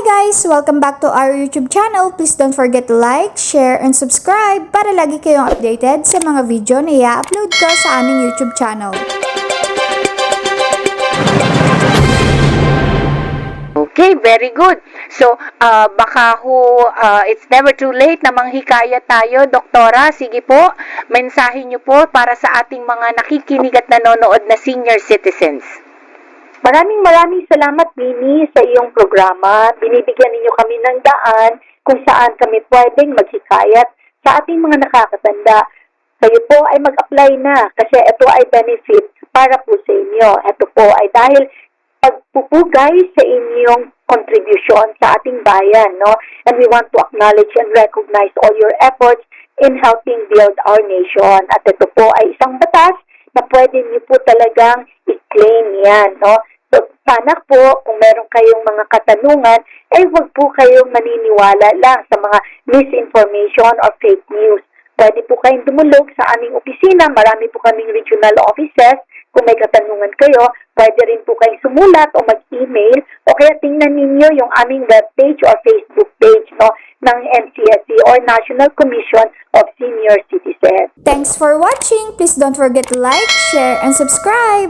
guys! Welcome back to our YouTube channel. Please don't forget to like, share, and subscribe para lagi kayong updated sa mga video na i-upload ko sa aming YouTube channel. Okay, very good. So, ah, baka ho, ah, it's never too late na manghikaya tayo. Doktora, sige po, mensahe niyo po para sa ating mga nakikinig at nanonood na senior citizens. Maraming maraming salamat, Mini, sa iyong programa. Binibigyan ninyo kami ng daan kung saan kami pwedeng maghikayat sa ating mga nakakatanda. Kayo po ay mag-apply na kasi ito ay benefit para po sa inyo. Ito po ay dahil pagpupugay sa inyong contribution sa ating bayan, no? And we want to acknowledge and recognize all your efforts in helping build our nation. At ito po ay isang batas na pwede niyo po talagang i-claim yan, no? So, sana po, kung meron kayong mga katanungan, eh huwag po kayong maniniwala lang sa mga misinformation or fake news. Pwede po kayong dumulog sa aming opisina. Marami po kaming regional offices. Kung may katanungan kayo, pwede rin po kayong sumulat o mag-email o kaya tingnan ninyo yung aming webpage or Facebook page no, ng NCSC or National Commission of Senior Citizens. Thanks for watching! Please don't forget to like, share, and subscribe!